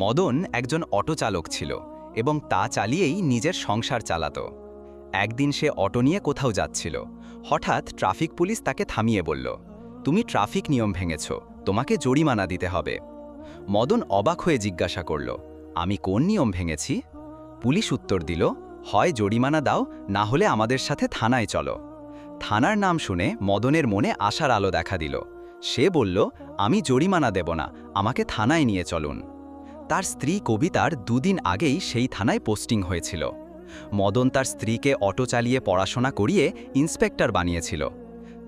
মদন একজন অটো চালক ছিল এবং তা চালিয়েই নিজের সংসার চালাত। একদিন সে অটো নিয়ে কোথাও যাচ্ছিল। হঠাৎ ট্রাফিক পুলিশ তাকে থামিয়ে বলল, তুমি ট্রাফিক নিয়ম ভেঙেছ, তোমাকে জরিমানা দিতে হবে। মদন অবাক হয়ে জিজ্ঞাসা করল, আমি কোন নিয়ম ভেঙেছি? পুলিশ উত্তর দিল, হয় জরিমানা দাও, না হলে আমাদের সাথে থানায় চলো। থানার নাম শুনে মদনের মনে আশার আলো দেখা দিল। সে বলল, আমি জরিমানা দেব না, আমাকে থানায় নিয়ে চলুন। তার স্ত্রী কবিতার দুদিন আগেই সেই থানায় পোস্টিং হয়েছিল। মদন তার স্ত্রীকে অটো চালিয়ে পড়াশোনা করিয়ে ইন্সপেক্টর বানিয়েছিল।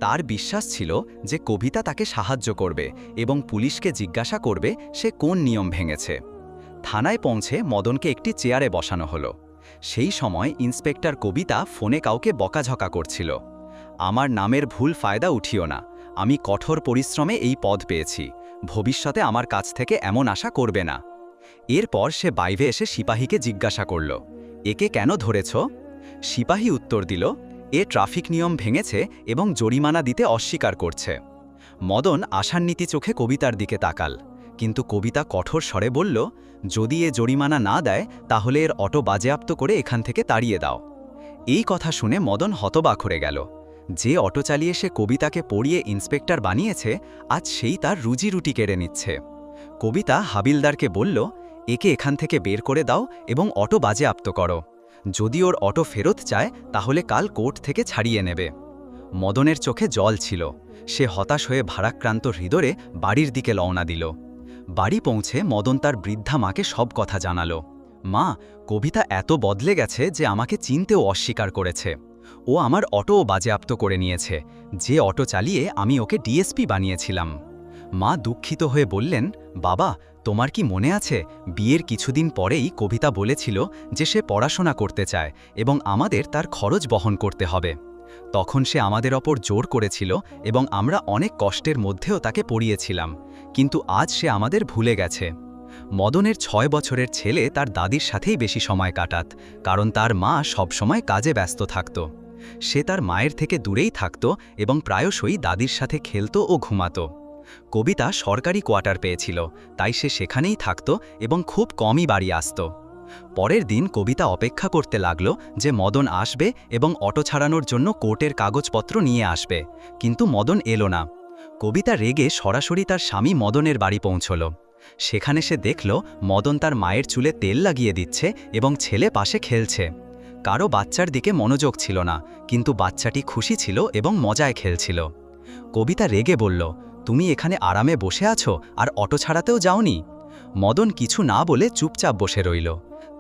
তার বিশ্বাস ছিল যে কবিতা তাকে সাহায্য করবে এবং পুলিশকে জিজ্ঞাসা করবে সে কোন নিয়ম ভেঙেছে। থানায় পৌঁছে মদনকে একটি চেয়ারে বসানো হলো। সেই সময় ইন্সপেক্টর কবিতা ফোনে কাউকে বকাঝকা করছিল। আমার নামের ভুল ফায়দা উঠিও না, আমি কঠোর পরিশ্রমে এই পদ পেয়েছি। ভবিষ্যতে আমার কাছ থেকে এমন আশা করবে না। এরপর সে বাইরে এসে সিপাহীকে জিজ্ঞাসা করল, একে কেন ধরেছ? সিপাহী উত্তর দিল, এ ট্রাফিক নিয়ম ভেঙেছে এবং জরিমানা দিতে অস্বীকার করছে। মদন আশান্বিতি চোখে কবিতার দিকে তাকাল, কিন্তু কবিতা কঠোর স্বরে বলল, যদি এ জরিমানা না দেয়, তাহলে এর অটো বাজেয়াপ্ত করে এখান থেকে তাড়িয়ে দাও। এই কথা শুনে মদন হতবাক হয়ে গেল। যে অটো চালিয়ে সে কবিতাকে পড়িয়ে ইন্সপেক্টর বানিয়েছে, আজ সেই তার রুজি রুটি কেড়ে নিচ্ছে। কবিতা হাবিলদারকে বলল একে এখান থেকে বের করে দাও এবং অটো বাজেয়াপ্ত করো। যদি ওর অটো ফেরত চায়, তাহলে কাল কোর্ট থেকে ছাড়িয়ে নেবে। মদনের চোখে জল ছিল। সে হতাশ হয়ে ভারাক্রান্ত হৃদয়ে বাড়ির দিকে লওনা দিল। বাড়ি পৌঁছে মদন তার বৃদ্ধা মাকে সব কথা জানালো। মা, কবিতা এত বদলে গেছে যে আমাকে চিনতেও অস্বীকার করেছে। ও আমার অটোও বাজেয়াপ্ত করে নিয়েছে। যে অটো চালিয়ে আমি ওকে ডিএসপি বানিয়েছিলাম। মা দুঃখিত হয়ে বললেন, বাবা তোমার কি মনে আছে, বিয়ের কিছুদিন পরেই কবিতা বলেছিল যে সে পড়াশোনা করতে চায় এবং আমাদের তার খরচ বহন করতে হবে। তখন সে আমাদের ওপর জোর করেছিল এবং আমরা অনেক কষ্টের মধ্যেও তাকে পড়িয়েছিলাম, কিন্তু আজ সে আমাদের ভুলে গেছে। মদনের ছয় বছরের ছেলে তার দাদির সাথেই বেশি সময় কাটাত, কারণ তার মা সবসময় কাজে ব্যস্ত থাকত। সে তার মায়ের থেকে দূরেই থাকত এবং প্রায়শই দাদির সাথে খেলত ও ঘুমাত। কবিতা সরকারি কোয়ার্টার পেয়েছিল, তাই সে সেখানেই থাকত এবং খুব কমই বাড়ি আসত। পরের দিন কবিতা অপেক্ষা করতে লাগল যে মদন আসবে এবং অটো ছাড়ানোর জন্য কোর্টের কাগজপত্র নিয়ে আসবে, কিন্তু মদন এলো না। কবিতা রেগে সরাসরি তার স্বামী মদনের বাড়ি পৌঁছল। সেখানে সে দেখল মদন তার মায়ের চুলে তেল লাগিয়ে দিচ্ছে এবং ছেলে পাশে খেলছে। কারও বাচ্চার দিকে মনোযোগ ছিল না, কিন্তু বাচ্চাটি খুশি ছিল এবং মজায় খেলছিল। কবিতা রেগে বলল তুমি এখানে আরামে বসে আছো আর অটো ছাড়াতেও যাওনি? মদন কিছু না বলে চুপচাপ বসে রইল।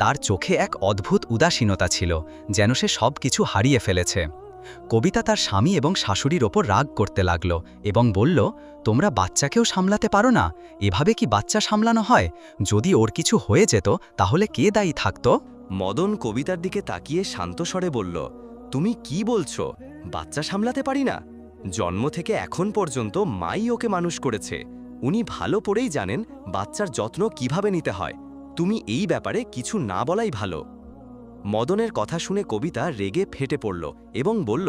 তার চোখে এক অদ্ভুত উদাসীনতা ছিল, যেন সে সব কিছু হারিয়ে ফেলেছে। কবিতা তার স্বামী এবং শাশুড়ির ওপর রাগ করতে লাগল এবং বলল, তোমরা বাচ্চাকেও সামলাতে পারো না। এভাবে কি বাচ্চা সামলানো হয়? যদি ওর কিছু হয়ে যেত, তাহলে কে দায়ী থাকত? মদন কবিতার দিকে তাকিয়ে শান্ত স্বরে বলল, তুমি কি বলছো? বাচ্চা সামলাতে পারি না? জন্ম থেকে এখন পর্যন্ত মাই ওকে মানুষ করেছে। উনি ভালো পড়েই জানেন বাচ্চার যত্ন কীভাবে নিতে হয়। তুমি এই ব্যাপারে কিছু না বলাই ভালো। মদনের কথা শুনে কবিতা রেগে ফেটে পড়ল এবং বলল,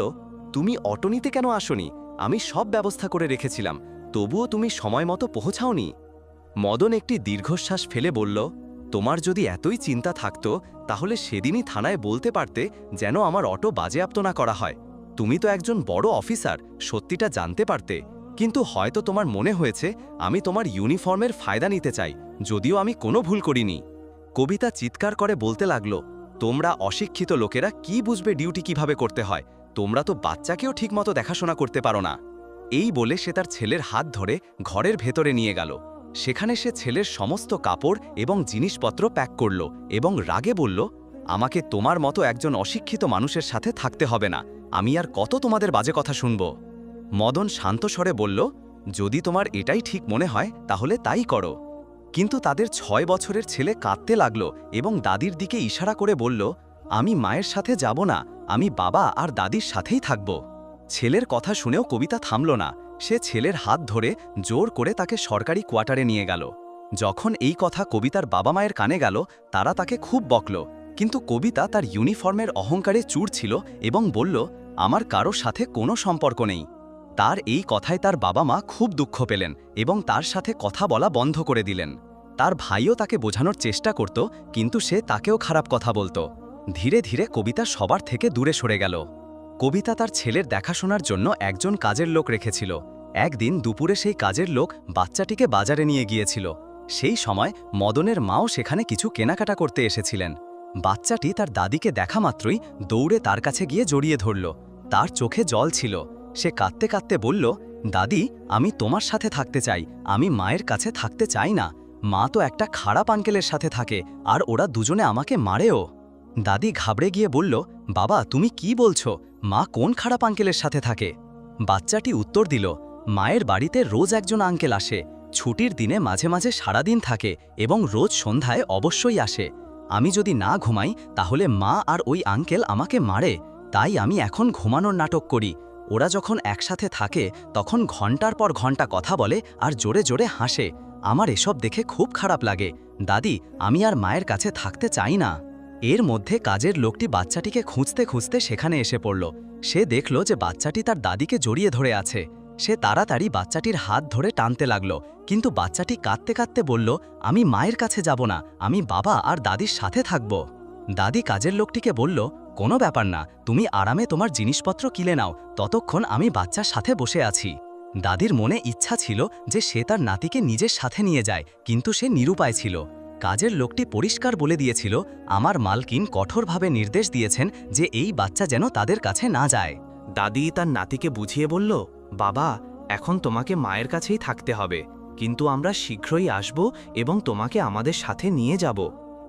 তুমি অটো নিতে কেন আসনি? আমি সব ব্যবস্থা করে রেখেছিলাম, তবুও তুমি সময় মতো পৌঁছাওনি। মদন একটি দীর্ঘশ্বাস ফেলে বলল, তোমার যদি এতই চিন্তা থাকতো, তাহলে সেদিনই থানায় বলতে পারতে যেন আমার অটো বাজেয়াপ্ত না করা হয়। তুমি তো একজন বড় অফিসার, সত্যিটা জানতে পারতে। কিন্তু হয়তো তোমার মনে হয়েছে, আমি তোমার ইউনিফর্মের ফায়দা নিতে চাই, যদিও আমি কোনো ভুল করিনি। কবিতা চিৎকার করে বলতে লাগল, তোমরা অশিক্ষিত লোকেরা কি বুঝবে ডিউটি কীভাবে করতে হয়? তোমরা তো বাচ্চাকেও ঠিকমতো দেখাশোনা করতে পারো না। এই বলে সে তার ছেলের হাত ধরে ঘরের ভেতরে নিয়ে গেল। সেখানে সে ছেলের সমস্ত কাপড় এবং জিনিসপত্র প্যাক করল এবং রাগে বলল, আমাকে তোমার মতো একজন অশিক্ষিত মানুষের সাথে থাকতে হবে না। আমি আর কত তোমাদের বাজে কথা শুনব? মদন শান্ত স্বরে বলল, যদি তোমার এটাই ঠিক মনে হয়, তাহলে তাই করো। কিন্তু তাদের ছয় বছরের ছেলে কাঁদতে লাগল এবং দাদির দিকে ইশারা করে বলল, আমি মায়ের সাথে যাব না, আমি বাবা আর দাদির সাথেই থাকব। ছেলের কথা শুনেও কবিতা থামল না। সে ছেলের হাত ধরে জোর করে তাকে সরকারি কোয়ার্টারে নিয়ে গেল। যখন এই কথা কবিতার বাবা মায়ের কানে গেল, তারা তাকে খুব বকল। কিন্তু কবিতা তার ইউনিফর্মের অহংকারে চুর ছিল এবং বলল, আমার কারোর সাথে কোনো সম্পর্ক নেই। তার এই কথায় তার বাবা মা খুব দুঃখ পেলেন এবং তার সাথে কথা বলা বন্ধ করে দিলেন। তার ভাইও তাকে বোঝানোর চেষ্টা করত, কিন্তু সে তাকেও খারাপ কথা বলতো। ধীরে ধীরে কবিতা সবার থেকে দূরে সরে গেল। কবিতা তার ছেলের দেখাশোনার জন্য একজন কাজের লোক রেখেছিল। একদিন দুপুরে সেই কাজের লোক বাচ্চাটিকে বাজারে নিয়ে গিয়েছিল। সেই সময় মদনের মাও সেখানে কিছু কেনাকাটা করতে এসেছিলেন। বাচ্চাটি তার দাদিকে দেখা মাত্রই দৌড়ে তার কাছে গিয়ে জড়িয়ে ধরল। তার চোখে জল ছিল। সে কাঁদতে কাঁদতে বলল, দাদি, আমি তোমার সাথে থাকতে চাই। আমি মায়ের কাছে থাকতে চাই না। মা তো একটা খারাপ আঙ্কেলের সাথে থাকে, আর ওরা দুজনে আমাকে মারেও। দাদি ঘাবড়ে গিয়ে বলল, বাবা, তুমি কি বলছো? মা কোন খারাপ আঙ্কেলের সাথে থাকে? বাচ্চাটি উত্তর দিল, মায়ের বাড়িতে রোজ একজন আঙ্কেল আসে। ছুটির দিনে মাঝে মাঝে সারাদিন থাকে এবং রোজ সন্ধ্যায় অবশ্যই আসে। আমি যদি না ঘুমাই, তাহলে মা আর ওই আঙ্কেল আমাকে মারে। তাই আমি এখন ঘুমানোর নাটক করি। ওরা যখন একসাথে থাকে, তখন ঘণ্টার পর ঘণ্টা কথা বলে আর জোরে জোরে হাসে। আমার এসব দেখে খুব খারাপ লাগে। দাদি, আমি আর মায়ের কাছে থাকতে চাই না। এর মধ্যে কাজের লোকটি বাচ্চাটিকে খুঁজতে খুঁজতে সেখানে এসে পড়ল। সে দেখল যে বাচ্চাটি তার দাদিকে জড়িয়ে ধরে আছে। সে তাড়াতাড়ি বাচ্চাটির হাত ধরে টানতে লাগল, কিন্তু বাচ্চাটি কাঁদতে কাঁদতে বলল, আমি মায়ের কাছে যাব না, আমি বাবা আর দাদির সাথে থাকব। দাদি কাজের লোকটিকে বলল, কোনো ব্যাপার না, তুমি আরামে তোমার জিনিসপত্র কিনে নাও, ততক্ষণ আমি বাচ্চার সাথে বসে আছি। দাদির মনে ইচ্ছা ছিল যে সে তার নাতিকে নিজের সাথে নিয়ে যায়, কিন্তু সে নিরুপায় ছিল। কাজের লোকটি পরিষ্কার বলে দিয়েছিল, আমার মালকিন কঠোরভাবে নির্দেশ দিয়েছেন যে এই বাচ্চা যেন তাদের কাছে না যায়। দাদি তার নাতিকে বুঝিয়ে বলল বাবা, এখন তোমাকে মায়ের কাছেই থাকতে হবে, কিন্তু আমরা শীঘ্রই আসব এবং তোমাকে আমাদের সাথে নিয়ে যাব।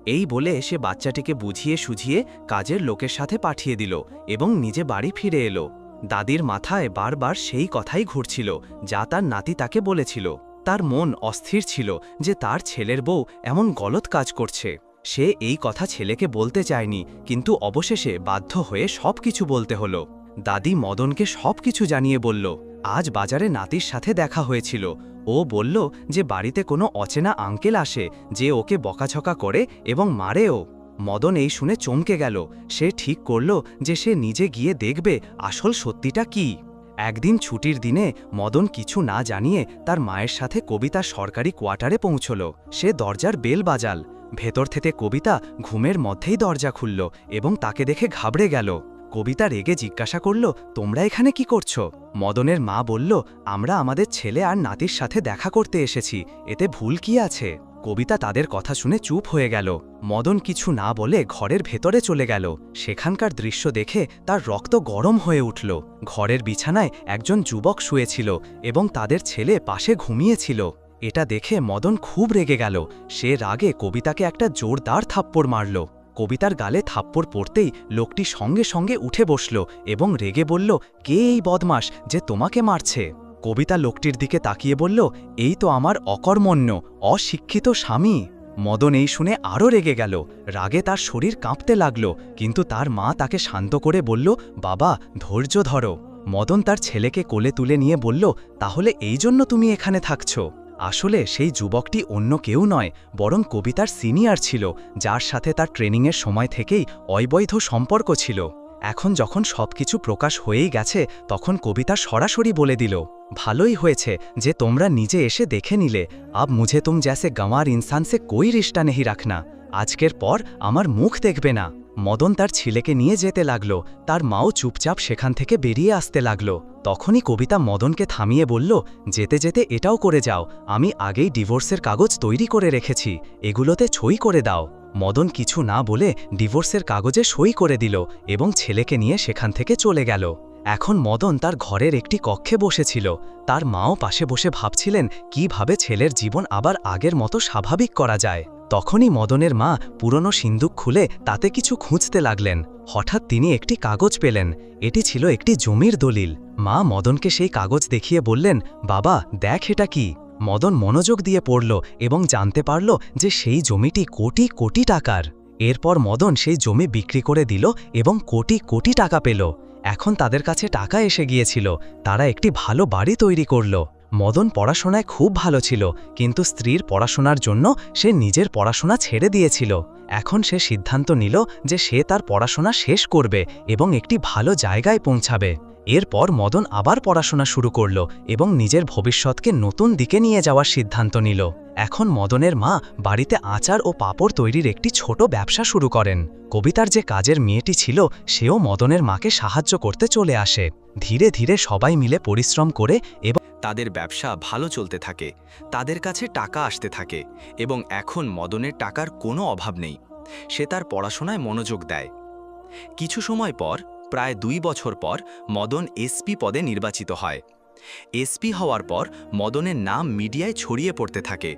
এই বলে সে বাচ্চাটিকে বুঝিয়ে সুঝিয়ে কাজের লোকের সাথে পাঠিয়ে দিল এবং নিজে বাড়ি ফিরে এলো। দাদির মাথায় বারবার সেই কথাই ঘুরছিল, যা তার নাতি তাকে বলেছিল। তার মন অস্থির ছিল যে তার ছেলের বউ এমন গলত কাজ করছে। সে এই কথা ছেলেকে বলতে চায়নি, কিন্তু অবশেষে বাধ্য হয়ে সব কিছু বলতে হলো। দাদি মদনকে সব কিছু জানিয়ে বলল আজ বাজারে নাতির সাথে দেখা হয়েছিল। ও বলল যে বাড়িতে কোনো অচেনা আঙ্কেল আসে যে ওকে বকাঝকা করে এবং মারেও মদন এই শুনে চমকে গেল। সে ঠিক করল যে সে নিজে গিয়ে দেখবে আসল সত্যিটা কি। একদিন ছুটির দিনে মদন কিছু না জানিয়ে তার মায়ের সাথে কবিতা সরকারি কোয়ার্টারে পৌঁছল। সে দরজার বেল বাজাল। ভেতর থেকে কবিতা ঘুমের মধ্যেই দরজা খুলল এবং তাকে দেখে ঘাবড়ে গেল। কবিতা রেগে জিজ্ঞাসা করল, তোমরা এখানে কি করছ? মদনের মা বলল, আমরা আমাদের ছেলে আর নাতির সাথে দেখা করতে এসেছি, এতে ভুল কি আছে? কবিতা তাদের কথা শুনে চুপ হয়ে গেল। মদন কিছু না বলে ঘরের ভেতরে চলে গেল। সেখানকার দৃশ্য দেখে তার রক্ত গরম হয়ে উঠল। ঘরের বিছানায় একজন যুবক শুয়েছিল এবং তাদের ছেলে পাশে ঘুমিয়েছিল। এটা দেখে মদন খুব রেগে গেল। সে রাগে কবিতাকে একটা জোরদার থাপ্পড় মারল। কবিতার গালে থাপ্পড় পড়তেই লোকটি সঙ্গে সঙ্গে উঠে বসল এবং রেগে বলল, কে এই বদমাস যে তোমাকে মারছে? কবিতা লোকটির দিকে তাকিয়ে বলল, এই তো আমার অকর্মণ্য, অশিক্ষিত স্বামী। মদন এই শুনে আরও রেগে গেল, রাগে তার শরীর কাঁপতে লাগল, কিন্তু তার মা তাকে শান্ত করে বলল, বাবা, ধৈর্য ধরো। মদন তার ছেলেকে কোলে তুলে নিয়ে বলল, তাহলে এই জন্য তুমি এখানে থাকছো। আসলে সেই যুবকটি অন্য কেউ নয়, বরং কবিতার সিনিয়র ছিল, যার সাথে তার ট্রেনিংয়ের সময় থেকেই অবৈধ সম্পর্ক ছিল। এখন যখন সবকিছু প্রকাশ হয়েই গেছে, তখন কবিতা সরাসরি বলে দিল, ভালোই হয়েছে যে তোমরা নিজে এসে দেখে নিলে, আব মুঝে তুম জ্যাসে গাঁওয়ার ইনসান সে কই রিস্তা নেহি রাখনা, আজকের পর আমার মুখ দেখবে না। মদন তার ছেলেকে নিয়ে যেতে লাগল। তার মাও চুপচাপ সেখান থেকে বেরিয়ে আসতে লাগল। তখনই কবিতা মদনকে থামিয়ে বলল, যেতে যেতে এটাও করে যাও। আমি আগেই ডিভোর্সের কাগজ তৈরি করে রেখেছি। এগুলোতে ছই করে দাও। মদন কিছু না বলে ডিভোর্সের কাগজে সই করে দিল এবং ছেলেকে নিয়ে সেখান থেকে চলে গেল। এখন মদন তার ঘরের একটি কক্ষে বসেছিল। তার মাও পাশে বসে ভাবছিলেন কীভাবে ছেলের জীবন আবার আগের মতো স্বাভাবিক করা যায়। তখনই মদনের মা পুরনো সিন্দুক খুলে তাতে কিছু খুঁজতে লাগলেন। হঠাৎ তিনি একটি কাগজ পেলেন। এটি ছিল একটি জমির দলিল। মা মদনকে সেই কাগজ দেখিয়ে বললেন, বাবা, দেখ এটা কি? মদন মনোযোগ দিয়ে পড়ল এবং জানতে পারল যে সেই জমিটি কোটি কোটি টাকার। এরপর মদন সেই জমি বিক্রি করে দিল এবং কোটি কোটি টাকা পেল। এখন তাদের কাছে টাকা এসে গিয়েছিল। তারা একটি ভালো বাড়ি তৈরি করল। মদন পড়াশোনায় খুব ভালো ছিল, কিন্তু স্ত্রীর পড়াশোনার জন্য সে নিজের পড়াশোনা ছেড়ে দিয়েছিল। এখন সে সিদ্ধান্ত নিল যে সে তার পড়াশোনা শেষ করবে এবং একটি ভালো জায়গায় পৌঁছাবে। এরপর মদন আবার পড়াশোনা শুরু করল এবং নিজের ভবিষ্যৎকে নতুন দিকে নিয়ে যাওয়ার সিদ্ধান্ত নিল। এখন মদনের মা বাড়িতে আচার ও পাপড় তৈরির একটি ছোট ব্যবসা শুরু করেন। কবিতার যে কাজের মেয়েটি ছিল, সেও মদনের মাকে সাহায্য করতে চলে আসে। ধীরে ধীরে সবাই মিলে পরিশ্রম করে এবং তাদের ব্যবসা ভালো চলতে থাকে, তাদের কাছে টাকা আসতে থাকে এবং এখন মদনের টাকার কোনো অভাব নেই। সে তার পড়াশোনায় মনোযোগ দেয়। কিছু সময় পর প্রায় দুই বছর পর মদন এসপি পদে নির্বাচিত হয়। এসপি হওয়ার পর মদনের নাম মিডিয়ায় ছড়িয়ে পড়তে থাকে।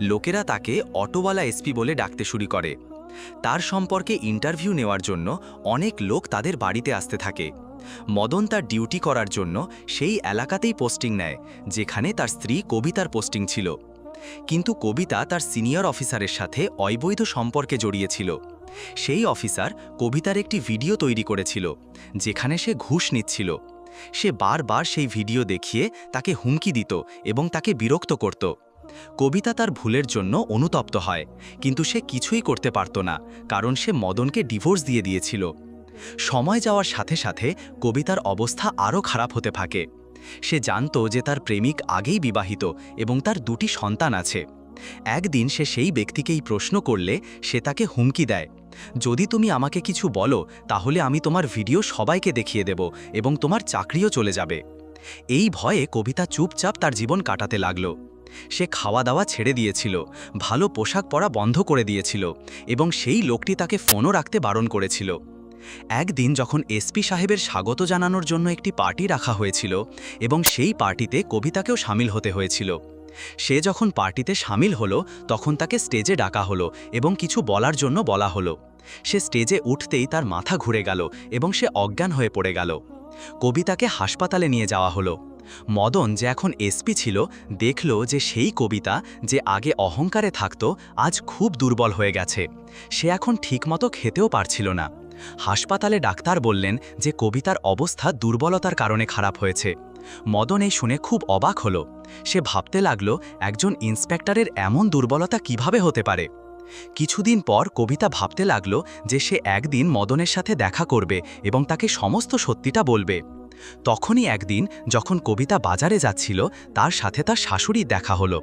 লোকেরা তাকে অটোওয়ালা এসপি বলে ডাকতে শুরু করে। তার সম্পর্কে ইন্টারভিউ নেওয়ার জন্য অনেক লোক তাদের বাড়িতে আসতে থাকে। মদন তার ডিউটি করার জন্য সেই এলাকাতেই পোস্টিং নেয়, যেখানে তার স্ত্রী কবিতার পোস্টিং ছিল। কিন্তু কবিতা তার সিনিয়র অফিসারের সাথে অবৈধ সম্পর্কে জড়িয়েছিল সেই অফিসার কবিতার একটি ভিডিও তৈরি করেছিল, যেখানে সে ঘুষ নিচ্ছিল। সে বারবার সেই ভিডিও দেখিয়ে তাকে হুমকি দিত এবং তাকে বিরক্ত করত। কবিতা তার ভুলের জন্য অনুতপ্ত হয়, কিন্তু সে কিছুই করতে পারত না, কারণ সে মদনকে ডিভোর্স দিয়ে দিয়েছিল। সময় যাওয়ার সাথে সাথে কবিতার অবস্থা আরও খারাপ হতে থাকে। সে জানত যে তার প্রেমিক আগেই বিবাহিত এবং তার দুটি সন্তান আছে। একদিন সে সেই ব্যক্তিকেই প্রশ্ন করলে সে তাকে হুমকি দেয়। যদি তুমি আমাকে কিছু বলো, তাহলে আমি তোমার ভিডিও সবাইকে দেখিয়ে দেব এবং তোমার চাকরিও চলে যাবে। এই ভয়ে কবিতা চুপচাপ তার জীবন কাটাতে লাগল। সে খাওয়া দাওয়া ছেড়ে দিয়েছিল, ভালো পোশাক পরা বন্ধ করে দিয়েছিল এবং সেই লোকটি তাকে ফোনও রাখতে বারণ করেছিল। একদিন যখন এসপি সাহেবের স্বাগত জানানোর জন্য একটি পার্টি রাখা হয়েছিল এবং সেই পার্টিতে কবিতাকেও সামিল হতে হয়েছিল সে যখন পার্টিতে সামিল হলো, তখন তাকে স্টেজে ডাকা হলো এবং কিছু বলার জন্য বলা হলো। সে স্টেজে উঠতেই তার মাথা ঘুরে গেল এবং সে অজ্ঞান হয়ে পড়ে গেল। কবিতাকে হাসপাতালে নিয়ে যাওয়া হলো। মদন যে এখন এসপি ছিল, দেখল যে সেই কবিতা যে আগে অহংকারে থাকত, আজ খুব দুর্বল হয়ে গেছে। সে এখন ঠিকমতো খেতেও পারছিল না। হাসপাতালে ডাক্তার বললেন যে কবিতার অবস্থা দুর্বলতার কারণে খারাপ হয়েছে। মদন এই শুনে খুব অবাক হলো। সে ভাবতে লাগল, একজন ইন্সপেক্টরের এমন দুর্বলতা কীভাবে হতে পারে? কিছুদিন পর কবিতা ভাবতে লাগল যে সে একদিন মদনের সাথে দেখা করবে এবং তাকে সমস্ত সত্যিটা বলবে। তখনই একদিন যখন কবিতা বাজারে যাচ্ছিল, তার সাথে তার শাশুড়ি দেখা হলো।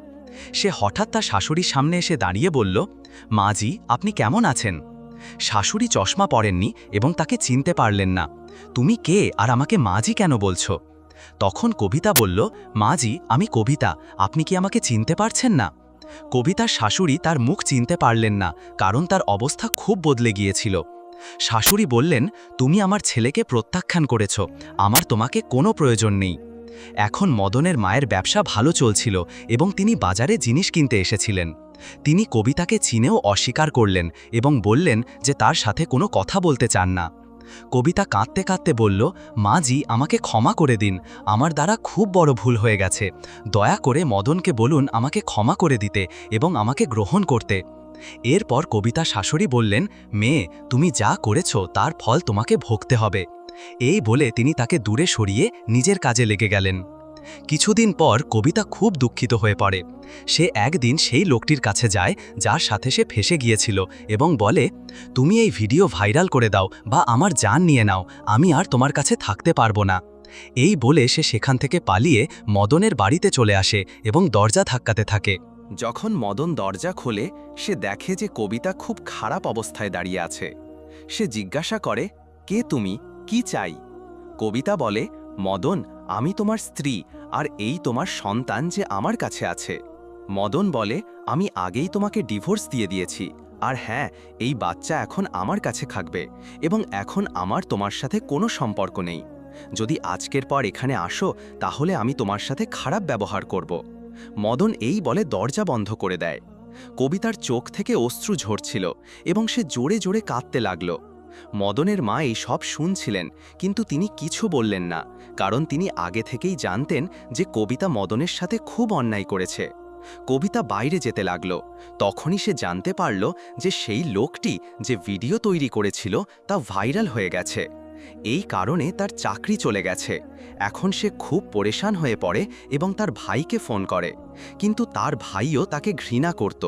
সে হঠাৎ তার শাশুড়ির সামনে এসে দাঁড়িয়ে বলল মাজি আপনি কেমন আছেন? শাশুড়ি চশমা পরেননি এবং তাকে চিনতে পারলেন না। তুমি কে? আর আমাকে মাজি কেন বলছো? তখন কবিতা বলল মাজি আমি কবিতা, আপনি কি আমাকে চিনতে পারছেন না? কবিতার শাশুড়ি তার মুখ চিনতে পারলেন না, কারণ তার অবস্থা খুব বদলে গিয়েছিল। শাশুড়ি বললেন, তুমি আমার ছেলেকে প্রত্যাখ্যান করেছ, আমার তোমাকে কোনো প্রয়োজন নেই। এখন মদনের মায়ের ব্যবসা ভালো চলছিল এবং তিনি বাজারে জিনিস কিনতে এসেছিলেন। তিনি কবিতাকে চিনেও অস্বীকার করলেন এবং বললেন যে তার সাথে কোনো কথা বলতে চান না। কবিতা কাঁদতে কাঁদতে বলল মাজি আমাকে ক্ষমা করে দিন। আমার দ্বারা খুব বড় ভুল হয়ে গেছে। দয়া করে মদনকে বলুন আমাকে ক্ষমা করে দিতে এবং আমাকে গ্রহণ করতে এরপর কবিতা শাশুড়ি বললেন, মেয়ে, তুমি যা করেছ, তার ফল তোমাকে ভোগতে হবে এই বলে তিনি তাকে দূরে সরিয়ে নিজের কাজে লেগে গেলেন। কিছুদিন পর কবিতা খুব দুঃখিত হয়ে পড়ে। সে একদিন সেই লোকটির কাছে যায়, যার সাথে সে ফেসে গিয়েছিল এবং বলে, তুমি এই ভিডিও ভাইরাল করে দাও বা আমার জান নিয়ে নাও, আমি আর তোমার কাছে থাকতে পারব না। এই বলে সে সেখান থেকে পালিয়ে মদনের বাড়িতে চলে আসে এবং দরজা ধাক্কাতে থাকে। যখন মদন দরজা খোলে, সে দেখে যে কবিতা খুব খারাপ অবস্থায় দাঁড়িয়ে আছে। সে জিজ্ঞাসা করে, কে তুমি? কি চাই? কবিতা বলে, মদন, আমি তোমার স্ত্রী আর এই তোমার সন্তান যে আমার কাছে আছে। মদন বলে, আমি আগেই তোমাকে ডিভোর্স দিয়ে দিয়েছি। আর হ্যাঁ এই বাচ্চা এখন আমার কাছে থাকবে এবং এখন আমার তোমার সাথে কোনো সম্পর্ক নেই। যদি আজকের পর এখানে আসো, তাহলে আমি তোমার সাথে খারাপ ব্যবহার করব। মদন এই বলে দরজা বন্ধ করে দেয়। কবিতার চোখ থেকে অশ্রু ঝরছিল এবং সে জোরে জোরে কাঁদতে লাগল। মদনের মা এই সব শুনছিলেন, কিন্তু তিনি কিছু বললেন না, কারণ তিনি আগে থেকেই জানতেন যে কবিতা মদনের সাথে খুব অন্যায় করেছে। কবিতা বাইরে যেতে লাগল, তখনই সে জানতে পারল যে সেই লোকটি যে ভিডিও তৈরি করেছিল তা ভাইরাল হয়ে গেছে। এই কারণে তার চাকরি চলে গেছে। এখন সে খুব পরেশান হয়ে পড়ে এবং তার ভাইকে ফোন করে। কিন্তু তার ভাইও তাকে ঘৃণা করত,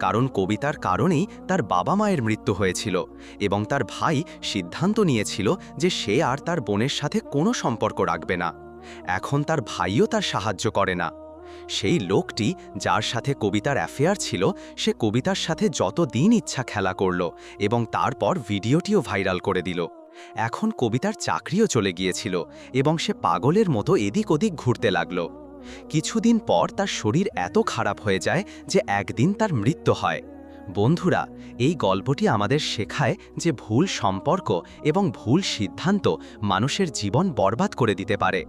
কারণ কবিতার কারণেই তার বাবা মায়ের মৃত্যু হয়েছিল এবং তার ভাই সিদ্ধান্ত নিয়েছিল যে সে আর তার বোনের সাথে কোনো সম্পর্ক রাখবে না। এখন তার ভাইও তার সাহায্য করে না। সেই লোকটি যার সাথে কবিতার অ্যাফেয়ার ছিল, সে কবিতার সাথে যত দিন ইচ্ছা খেলা করল এবং তারপর ভিডিওটিও ভাইরাল করে দিল। এখন কবিতার চাকরিও চলে গিয়েছিল এবং সে পাগলের মতো এদিক ওদিক ঘুরতে লাগল। কিছুদিন পর তার শরীর এত খারাপ হয়ে যায় যে একদিন তার মৃত্যু হয়। বন্ধুরা, এই গল্পটি আমাদের শেখায় যে ভুল সম্পর্ক এবং ভুল সিদ্ধান্ত মানুষের জীবন বরবাদ করে দিতে পারে।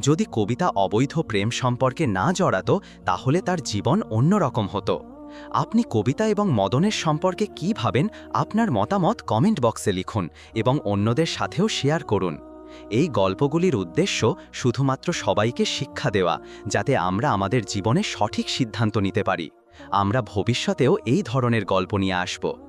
যদি কবিতা অবৈধ প্রেম সম্পর্কে না জড়াতো, তাহলে তার জীবন অন্যরকম হতো। আপনি কবিতা এবং মদনের সম্পর্কে কি ভাবেন, আপনার মতামত কমেন্ট বক্সে লিখুন এবং অন্যদের সাথেও শেয়ার করুন। এই গল্পগুলির উদ্দেশ্য শুধুমাত্র সবাইকে শিক্ষা দেওয়া, যাতে আমরা আমাদের জীবনে সঠিক সিদ্ধান্ত নিতে পারি। আমরা ভবিষ্যতেও এই ধরনের গল্প নিয়ে আসব।